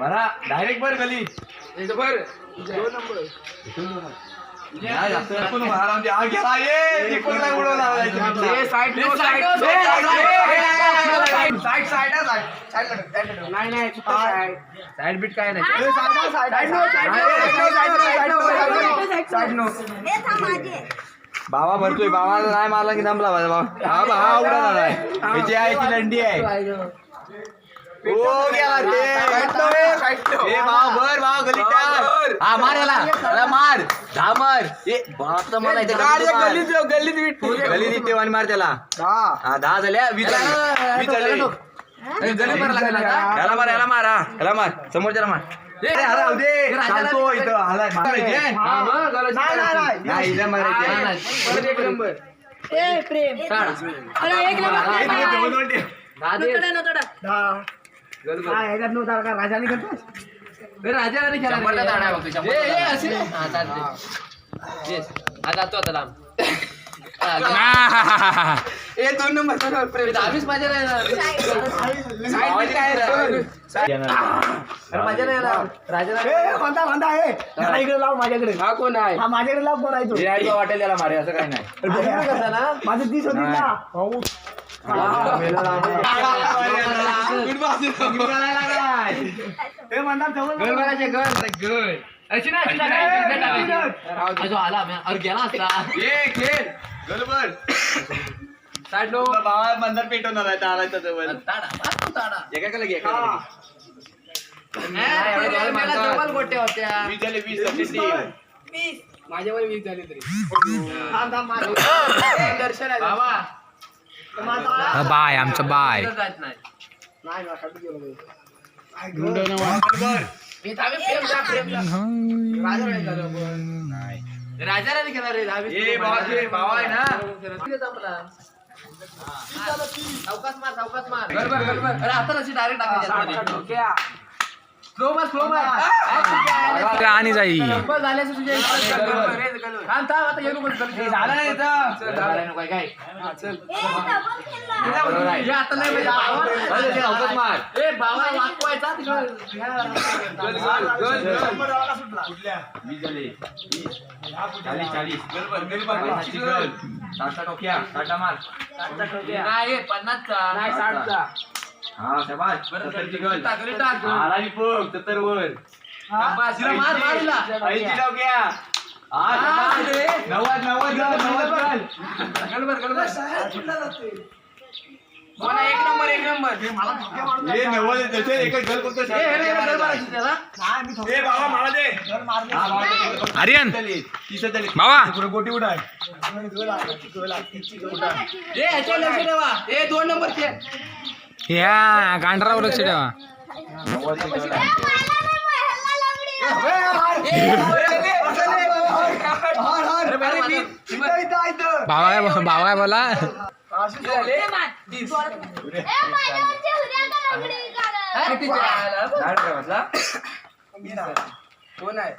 बरा डायरेक्ट बर गली बर दोन नंबर. नाही, हा, साईड बीट काय नाही. बाबा भरतोय बाबाला नाही मारला की दमला माझा बाबा. हा हा उडाला नाही याची आहे ती लंडी आहे? मार याला. याला मार. दहा मार ए बाप मला गल्लीत मार. गल्लीत जाऊ, गल्लीत वीट गल्लीत ठेव आणि मार त्याला. हा. हा दहा झाल्या झाले. गली मार. याला मार याला मार हा. याला मार. समोरच्याला मार. ए, अरे, राहू दे. सांगतो इथं. आलाय मारायचे. नाही नाही नाही. नाही इथं मारायचे. परत एक नंबर. काय राजाने करतो शंभरचा दाडा आहे बघतो, शंभरचा दाडा. हा, चालतंय. Yes. हा, जातो आता लांब. ए दोन नंबर माझ्या नाही काय इकडे लाव माझ्याकडे. हा कोण आहे? हा माझ्याकडे लाव कोण आहे वाटेल त्याला मारे असं काही नाही. माझं तीस होती ना. हे म्हणतात जवळ अशी अशी आला. अरे गेला असता मंदर पेटवणार आहे तारायचा जवळ ताडा मार तू ताडा लगे? नाही, एवढे गेले मला गोट्या होत्या वीस झाले वीस झाले टीम. माझ्यावर वीस झाली तरी माझं. दर्शन आहे बाबा बाय आमचं बाय. राजा नाही केला रे आहे ना सावकाश मार सावकाश मार. अरे आता अशी डायरेक्ट आणि जाई. पन्नासचा. नाही, साठचा. हा शाबास सत्तरची गल टाक रे, टाक. आला मी बघ सत्तर वर मार. ऐंशी हा हा, शाबास. नव्वद नव्वद गल नव्वद गल एक नंबर नंबर हे हे नव्वद एकच गल करतो ए, हे त्याला. ए बाबा मला दे घर मारले. हा, बाबा, दे. आर्यन. तीस. बाबा पुढं गोटी उडाय. ए, ह्याच्यावर लक्ष ठेवा. ए, दोन नंबरचे. ह्या गांढरावर लक्ष ठेवा. बाबा काय बाबा काय बोला. कोण आहे?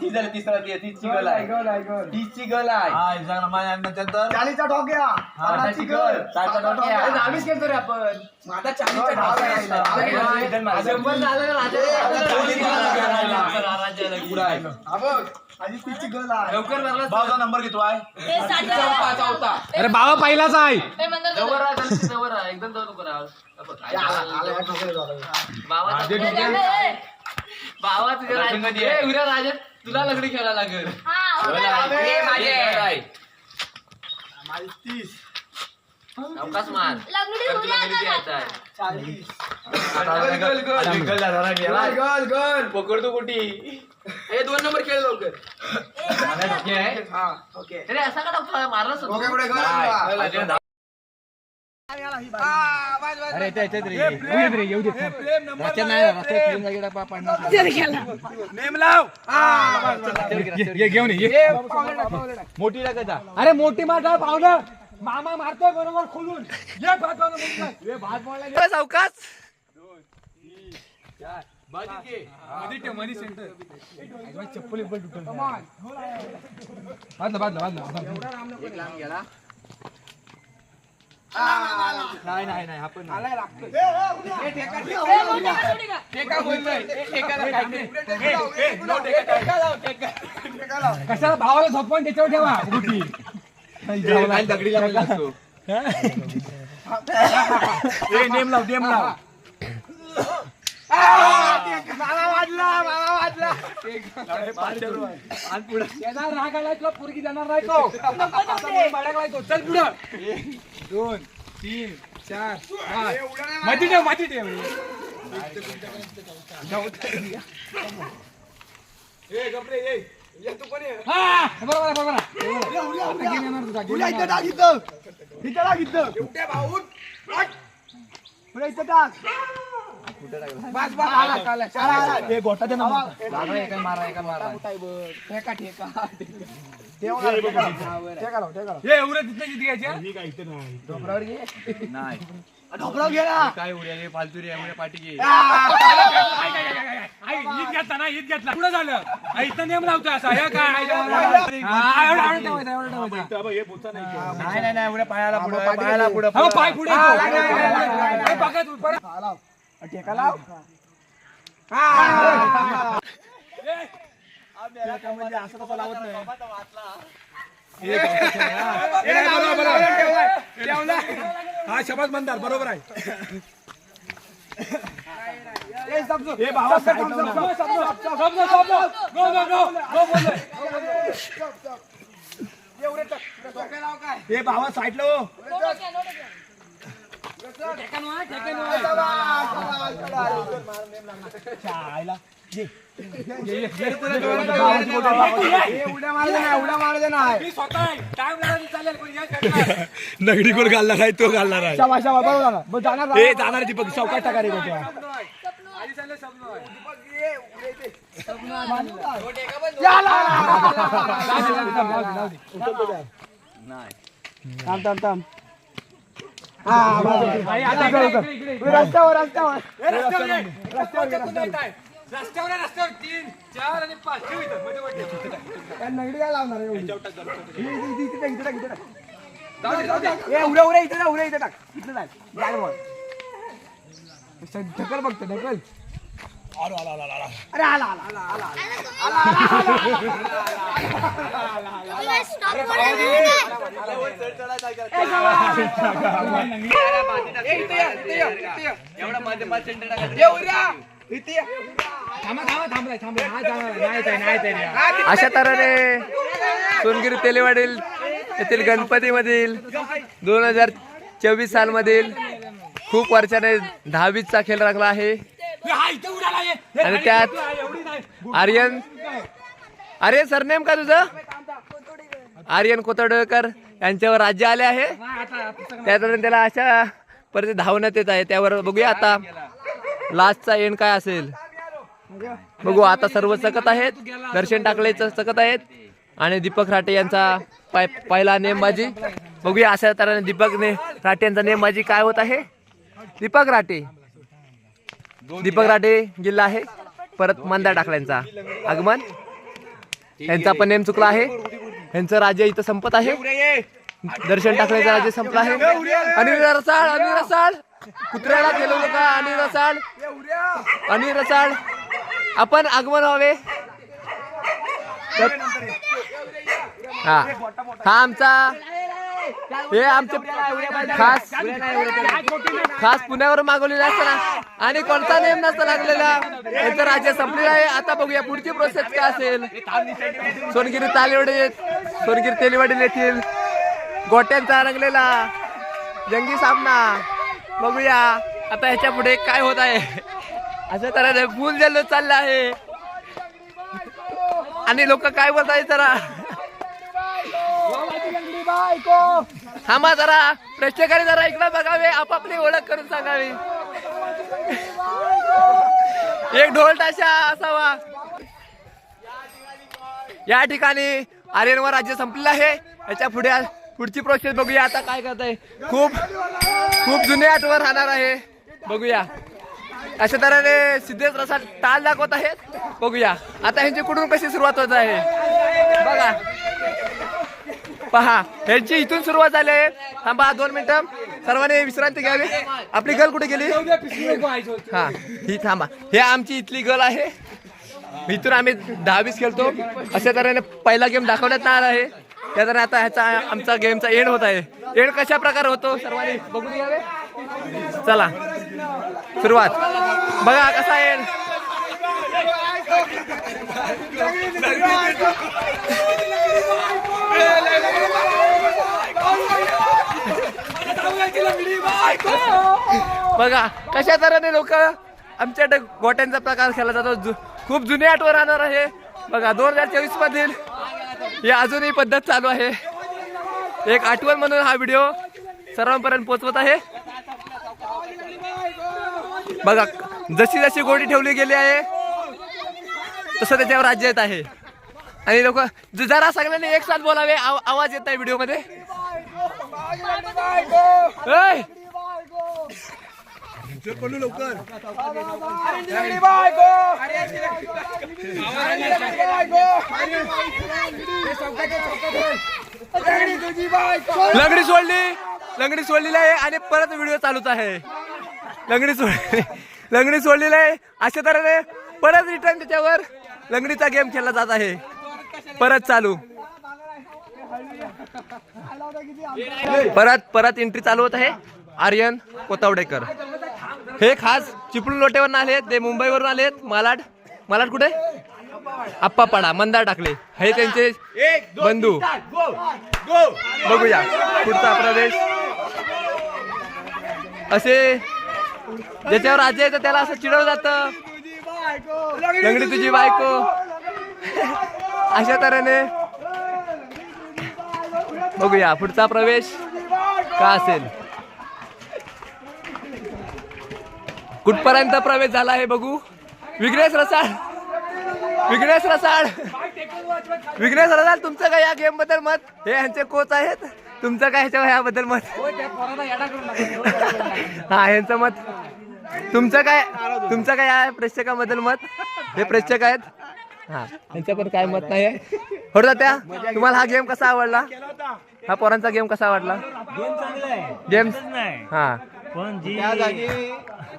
ती- तीस झालं, तीस झालं, ती- तीसची गोल आहे. गोल आहे. तीसची गल ठोक्या पन्नासची. अरे, दहावीस खेळतो रे आपण माझा चाळीसचा डाव. आहे. आहे. शंभर झालं ना, राजा- राजा- राजा-. राजा-. पुढं आहे. हा बघ, माझी तीसची गल आहे. लवकर भरला नंबर घेतो आहे चौथा चौथा अरे बाबा पहिलाच आहे जवळ राहा जरा जवळ राहा एकदम जवळ नको राहा बघ, ए, आला, आला, या ठोक्याला झाला. बाबा माझे डोके. बाबा तुझ्या लग्न राज- कधी आहे? ए, विरा राजा तुला लगडी खेळायला लागेल गल आहे. ए, माझे. गल आहे. माझी तीस अवकाश मार तर तुला घरी द्यायचा आहे चाळीस आता गल, गल, गल. गल झाला ना, गेला. गल गल पकडतो कुठी ए दोन नंबर खेळ लवकर मला डोके आहे हा ओके अरे असा का टाकतो नाही. अरे इथे- इथेच रे. रस्त्यात नाही ना, रस्त्यात फिरून जागी डबा पाडणार. ये घेऊन ये मोठी टाकायचा अरे मोठी मार पावलं. मामा मारतोय बरोबर खोलून. ये भात. ये भात. आई, माझी चप्पल तुटल. बाजला, बाजला, बाजला, बाजला. नाही नाही नाही आपण नाही. कशाला भावाला झोपवून त्याच्यावर ठेवा मोठी खाली दगडीला पण लागतो. ए, नेम लाव नेम लाव येणार राग आलाय तुला पोरगी देणार नाही तो चल पुढं. दोन तीन चार पाच. मध्ये ठेवमध्ये ठेव. हा, बरोबर आहे, बरोबर आहे. आता game येणार तुझा, game पुढे इथं येणार. टाक. बस बस आला आला आला. हे गोटा दे ना लागला एका मारा एका मारा ठेका ठेका ठेका लाव ठेका? लाव हे एवढं तिथं किती घ्यायचे? नाही. ढोकळाव घे. ना. काय उड्या रे फालतू रे एवढ्या पाठी घे. आई ईद घेतला ना ईद घेतला. पुढे झालं? आई इथं नेम लावतोय असा. हे काय हा, एवढं- एवढं ठेवायचं. नाही नाही नाही पायाला पुढं पायाला पुढं हो, पाय पुढे. हे परत. ठेका लाव. म्हणजे असं कसं लावत नाही. हा शबाज मंदार बरोबर आहे. हे भावा. हे. भावा साईडला नगडी कोण घालला नाही तो घालणार आहे. शाबा शाबा बरोबर. बरं, जाणार ए जाणार. दीपक चौकात टाका रे गोट्या. आधी चाललंय स्वप्न आहे. थांब थांब थांब हा बरोबर. आई, आता इकडे, इकडे, इकडे, इकडे. रस्त्यावर रस्त्यावर. रस्त्यावर. रस्त्यावर तीन चार आणि पाच. नगडी काय लावणार उड्या उड्या इथे टाक उड्या इथे टाक. इथे वर. ढकल बघतो ढकल. अरे आला आला आला आला आला. थांबा थांबा थांबलाय थांबलाय नाही जाणार, नाही येत आहे, नाही येत आहे रे. अशा तऱ्हेने सोनगिरी तेलेवाडील येथील गणपतीमधील दोन हजार चोवीस सालमधील खूप वर्षाने दहावीचा खेळ रंगला आहे. आणि त्यात. आर्यन अरे सरनेम का तुझं? आर्यन कोतडकर यांच्यावर राज्य आले आहे. त्यानंतर त्याला अशा परत धावण्यात येत आहे. त्यावर बघूया आता लास्टचा एंड काय असेल. बघू आता सर्व चकत आहेत. दर्शन टाकलेच चकत आहेत. आणि दीपक राठे यांचा पाय पहिला नेमबाजी. बघूया अशा तऱ्हेने दीपक ने राठे यांचा नेमबाजी काय होत आहे. दीपक राठे दीपक राठे जिल्हा आहे. परत मंदार टाकल्यांचा. आगमन. यांचा पण नेम चुकला आहे. यांचं राज्य इथं संपत आहे. दर्शन टाकल्याचं राज्य संपलं आहे. अनिल रसाळ अनिल रसाळ. कुत्र्याला गेलो का अनिल रसाळ. अनिल रसाळ. आपण आगमन व्हावे. हा. हा आमचा हे आमचे खास खास पुण्यावर मागवलेला असताना. आणि कोणता नेम नसता लागलेला. यांचं राज्य संपलेलं आहे. आता बघूया पुढची प्रोसेस काय असेल. सोनगिरी तालेवाडी सोनगिरी तेलीवाडी येथील गोट्यांचा रंगलेला. जंगी सामना बघूया. आता ह्याच्या पुढे काय होत आहे. असं तऱ्हेने फुल जल्लोष चालला आहे. आणि लोक काय बोलत आहेत जरा? थांबा जरा प्रेक्षकांनी जरा इकडे बघावे आपापली ओळख करून सांगावी. एक ढोल ताशा असावा. या ठिकाणी आर्यनवर राज्य संपलेलं आहे. याच्यापुढे पुढची प्रोसेस बघूया आता काय करत आहे खूप खूप जुने आठवण राहणार आहे. बघूया. अशा तऱ्हेने सिद्धेश रसात टाल दाखवत आहेत. बघूया. आता ह्यांची कुठून कशी सुरुवात होत आहे? बघा. पहा ह्यांची इथून सुरुवात झाली आहे. थांबा दोन मिनिटं. सर्वांनी विश्रांती घ्यावी. आपली गर्ल कुठे गेली? हा ही थांबा. हे आमची इथली गर्ल आहे. इथून आम्ही दहावीस खेळतो. अशा तऱ्हेने पहिला गेम दाखवण्यात आला आहे. त्या तर आता ह्याचा आमचा गेमचा एंड होत आहे. एंड कशा प्रकारे होतो? सर्वांनी बघून घ्यावे. चला. सुरुवात. बघा कसा एंड बघा कशा तऱ्हेने लोक आमच्या इथे गोट्यांचा प्रकार खेळला जातो. जु- खूप जुने आठवण राहणार आहे. बघा दोन हजार चोवीस मधील ही अजूनही पद्धत चालू आहे. एक आठवण म्हणून हा व्हिडिओ सर्वांपर्यंत पोहोचवत आहे. बघा जशी जशी गोडी ठेवली गेली आहे तसं त्याच्यावर राज्य येत आहे. आणि लोक जरा सगळ्यांनी एक साथ बोलावे आव- आवाज येत आहे व्हिडिओमध्ये लंगडी सोडली लंगडी सोडलेली आहे आणि परत व्हिडिओ चालूच आहे. लंगडी सोडली लंगडी सोडलेली आहे. अशा तऱ्हेने परत रिटर्न त्याच्यावर. लंगडीचा गेम खेळला जात आहे. परत चालू. परत परत एंट्री चालू होत आहे. आर्यन कोतावडेकर. हे खास चिपळूण लोटेवरून आले ते मुंबईवरून आलेत. मालाड. मालाड कुठे? आप्पापाडा. मंदार टाकले. हे त्यांचे बंधू. बघूया. पुढचा प्रदेश. असे ज्याच्यावर राज्य येतं त्याला असं चिडवलं जातं. लंगडी तुझी बायको. अशा तऱ्हेने बघूया पुढचा प्रवेश का असेल? कुठपर्यंत प्रवेश झाला आहे बघू? विघ्नेश रसाळ. विघ्नेश रसाळ. विघ्नेश रसाळ तुमचं काय या गेमबद्दल मत? हे यांचे कोच आहेत. तुमचं काय ह्याच्या ह्याबद्दल मत? हा यांचं मत. तुमचं काय तुमचं काय आहे प्रेक्षकाबद्दल मत? हे प्रेक्षक आहेत? हा. यांचं पण काय मत नाही आहे. होता त्या? तुम्हाला हा गेम कसा आवडला? हा पोरांचा गेम कसा आवडला? गेम चांगला आहे. गेम नाही. हा. पण जी त्या जागी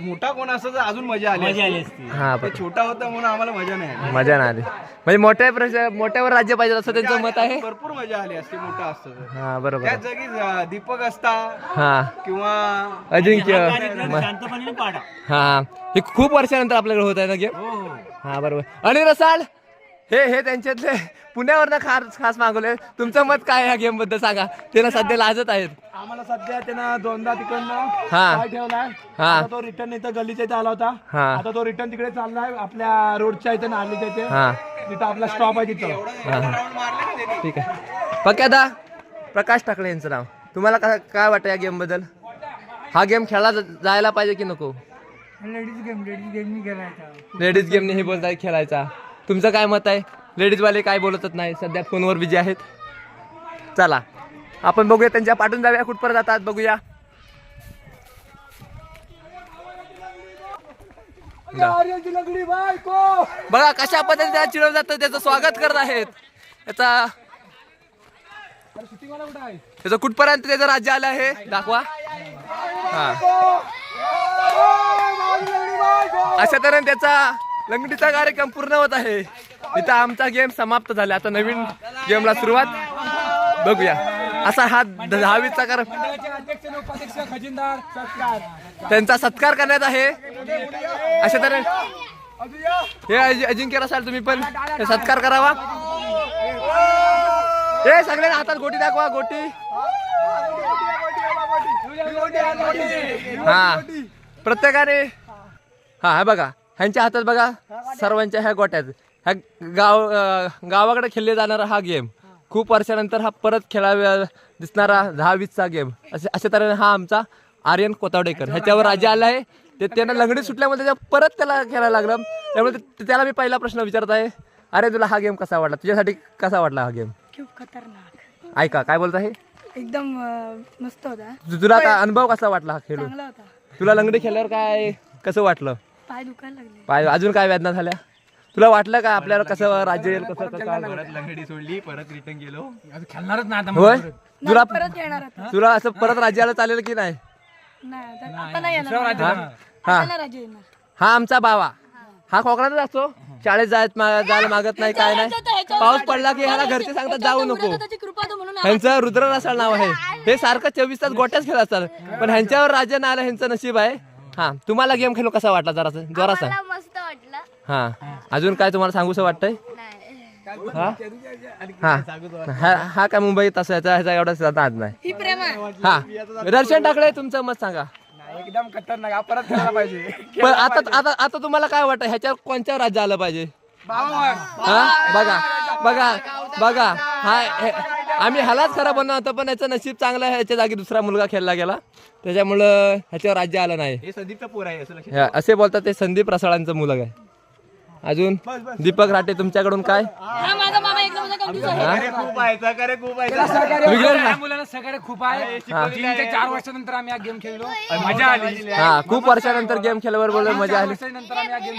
मोठा कोण असं तर अजून मजा आली मजा आली असती. असती. हा ते छोटा होता म्हणून आम्हाला मजा नाही आली. मजा नाही आली. म्हणजे मोठ्या प्रश्न मोठ्यावर राज्य पाहिजे असं त्यांचं मत आहे? भरपूर मजा आली असती मोठा असतं तर. हा बरोबर. त्या जागी अं, दीपक असता हा. किंवा अजिंक्य कार्यक्रम म- शांतपणे पाडा. हा. हे खूप वर्षानंतर आपल्याकडे होत आहे ना गेम? हो हो. हा बरोबर. आणि रसाल हे हे त्यांच्यातले पुण्यावरनं खास खास मागवले. तुमचं मत काय या गेमबद्दल सांगा. ते ना सध्या लाजत आहेत. आम्हाला सध्या त्यानं दोनदा तिकडनं हा. पाय ठेवलाय हा. आता तो रिटर्न इथं गल्लीच्या इथे आला होता. हा. आता तो रिटर्न तिकडे चाललाय आपल्या रोडच्या इथे नालीच्या इथे. हा. तिथं आपला स्टॉप आहे तिथं. हा हा. ठीक आहे. पक्या दा प्रकाश टाकले यांचं नाव. तुम्हाला का- काय वाटतं या गेमबद्दल? हा गेम खेळला ज- जायला पाहिजे की नको? लेडीज गेम लेडीज गेम मी खेळायचा. लेडीज गेम नाही बोलताय खेळायचा. तुमचं काय मत आहे? लेडीजवाले काय बोलतच नाही सध्या फोनवर बिझी आहेत. चला आपण बघूया त्यांच्या पाठून जाऊया कुठपर्यंत जातात बघूया. बघा कशा पद्धतीने चिडवलं जातं त्याचं स्वागत करत आहेत. त्याचा त्याचं कुठपर्यंत त्याचं राज्य आलं आहे? दाखवा. हा. अशा तऱ्हेने त्याचा लंगडीचा कार्यक्रम पूर्ण होत आहे. इथं आमचा गेम समाप्त झाला. आता नवीन गेमला सुरुवात बघूया. असा हा दहावीचा कार त्यांचा सत्कार करण्यात आहे. अशा तर हे अजिंक्य असाल तुम्ही पण सत्कार करावा. हे सगळ्यांना हातात गोटी दाखवा गोटी. हा. प्रत्येकाने हा हा बघा. ह्यांच्या हातात बघा सर्वांच्या ह्या गोट्यात. ह्या गाव गावाकडे खेळले जाणारा हा गेम. खूप वर्षानंतर हा परत खेळाव्या दिसणारा दहा वीसचा गेम. असे अशा तऱ्हेने हा आमचा आर्यन कोतावडेकर ह्याच्यावर राज्य आलं आहे. ते त्यांना लंगडी सुटल्यामुळे त्याच्या परत त्याला खेळायला लागलं. त्यामुळे ते- त्याला मी पहिला प्रश्न विचारत आहे अरे तुला हा गेम कसा वाटला तुझ्यासाठी कसा वाटला हा गेम? खूप खतरनाक. ऐका काय बोलत आहे? एकदम अं, मस्त होता. तु- तुला आता अनुभव कसा वाटला हा खेळून? चांगला होता. तुला लंगडी खेळल्यावर काय कसं वाटलं? पाय दुखायला लागले. पाय अजून काय वेदना झाल्या? तुला वाटलं का आपल्याला कसं राज्य येईल कसं कसं परत लंगडी सोडली परत रिटर्न गेलो. आता खेळणारच नाही आता होय? परत. तुला परत येणार आता. तुला असं परत राज्याला चालेल की नाही? नाही आता- आता नाही येणार. दुसऱ्या राज्यात जाणार. हा. आता नाही राज्य येणार. हा आमचा बावा हा कोकणातच असतो? शाळेत जायत मा- जायला मागत नाही काय नाही? पाऊस पडला की ह्याला घरचे सांगतात जाऊ नको. त्याची कृपा होती म्हणून ह्यांचं रुद्र रसाळ नाव आहे. हे सारखं चोवीस तास गोट्याच खेळ असतात. पण ह्यांच्यावर राज्य नाही आलं ह्यांचं नशीब आहे. हा तुम्हाला गेम खेळून कसा वाटला जरा जरा सांग मला मस्त वाटलं. हा अजून काय तुम्हाला सांगूसं वाटतंय? नाही हा. हा हा काय मुंबईत असं ह्याचा ह्याचा एवढा नाद नाही. ही हा. दर्शन टाकलंय तुमचं मत सांगा. एकदम खतरनाक. परत खेळायला पाहिजे. पण आता आता आता तुम्हाला काय वाटतं ह्याच्यावर कोणत्या राज्य आलं पाहिजे हा? बघा बघा बघा. हे- आम्ही ह्यालाच खरा बनवतो होतो पण याचं नशीब चांगलं आहे. ह्याच्या जागी दुसरा मुलगा खेळला गेला. त्याच्यामुळं ह्याच्यावर राज्य आलं नाही. हे संदीपचा पोर आहे असं लक्षात असे बोलतात ते संदीप रसाळांचं मुलगा आहे. अजून दीपक राठे तुमच्याकडून काय? हा खूप आहे चार वर्षानंतर आम्ही हा गेम खेळलो. मजा आली. हा खूप वर्षानंतर गेम खेळल्यावर बोललो मजा आली. आम्ही हा गेम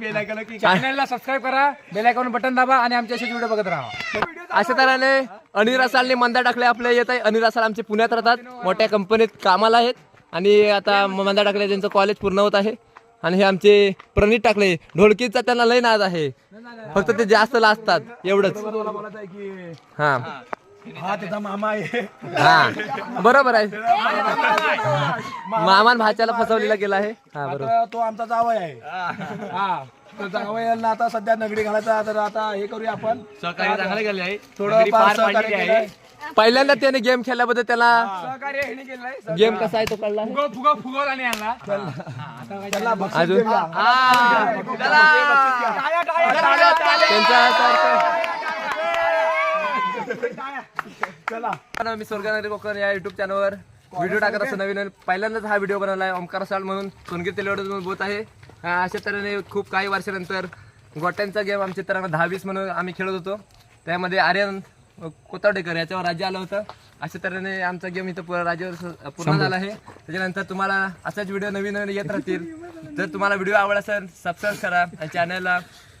बेल की चॅनलला सबस्क्राईब करा. बेल आयकॉन बटन दाबा आणि आमचे असेच व्हिडिओ बघत राहा. अशा तऱ्हेने अनिल रसालने मंदा टाकले आपल्या येत आहे. अनिल रसाल आमचे पुण्यात राहतात. मोठ्या कंपनीत कामाला आहेत. आणि आता मंदा टाकले त्यांचं कॉलेज पूर्ण होत आहे. आणि हे आमचे प्रणित टाकले ढोलकीचा त्यांना लय नाद आहे. फक्त ते जास्त लाजतात एवढंच. बोलायचं आहे की हा. हा. त्याचा मामा आहे हा बरोबर आहे. मामान भाच्याला फसवलेला गेला आहे. हा बरोबर. आता तो आमचा जावई आहे. हा. तो जावयाला आता सध्या नगडी घालायचा तर आता हे करूया आपण. सहकार्य चांगलं केलं आहे थोडं सहकार्य केलंय. पहिल्यांदा त्याने गेम खेळल्याबद्दल त्याला सहकार्य ह्याने केलंय गेम कसा आहे तो कळला? फुगव अजून. त्यांचा चला. चला, मी स्वर्गनगरी कोकण या युट्यूब चॅनलवर व्हिडिओ टाकत असतो नवीन नवीन. पहिल्यांदाच हा व्हिडिओ बनवला आहे ओमकार साल म्हणून सोनगीर तेलवडून बोत आहे. हा, अशा तऱ्हेने खूप काही वर्षानंतर गोट्यांचा गेम आमच्या तऱ्हेने दहा वीस म्हणून आम्ही खेळत होतो. त्यामध्ये आर्यन कोतावडेकर याच्यावर राज्य आलं होतं. अशा तऱ्हेने आमचा गेम इथं राज्यावर पूर्ण झाला आहे. त्याच्यानंतर तुम्हाला असाच व्हिडिओ नवीन नवीन येत राहतील. जर तुम्हाला व्हिडिओ आवडला असेल सबस्क्राईब करा चॅनलला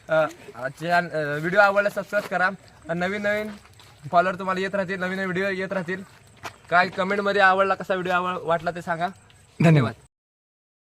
व्हिडिओ आवडला सबस्क्राईब करा. आणि नवीन नवीन फॉलोअर तुम्हाला येत राहतील नवीन नवीन व्हिडिओ येत राहतील. काय कमेंटमध्ये आवडला कसा व्हिडिओ आवड वाटला ते सांगा. धन्यवाद.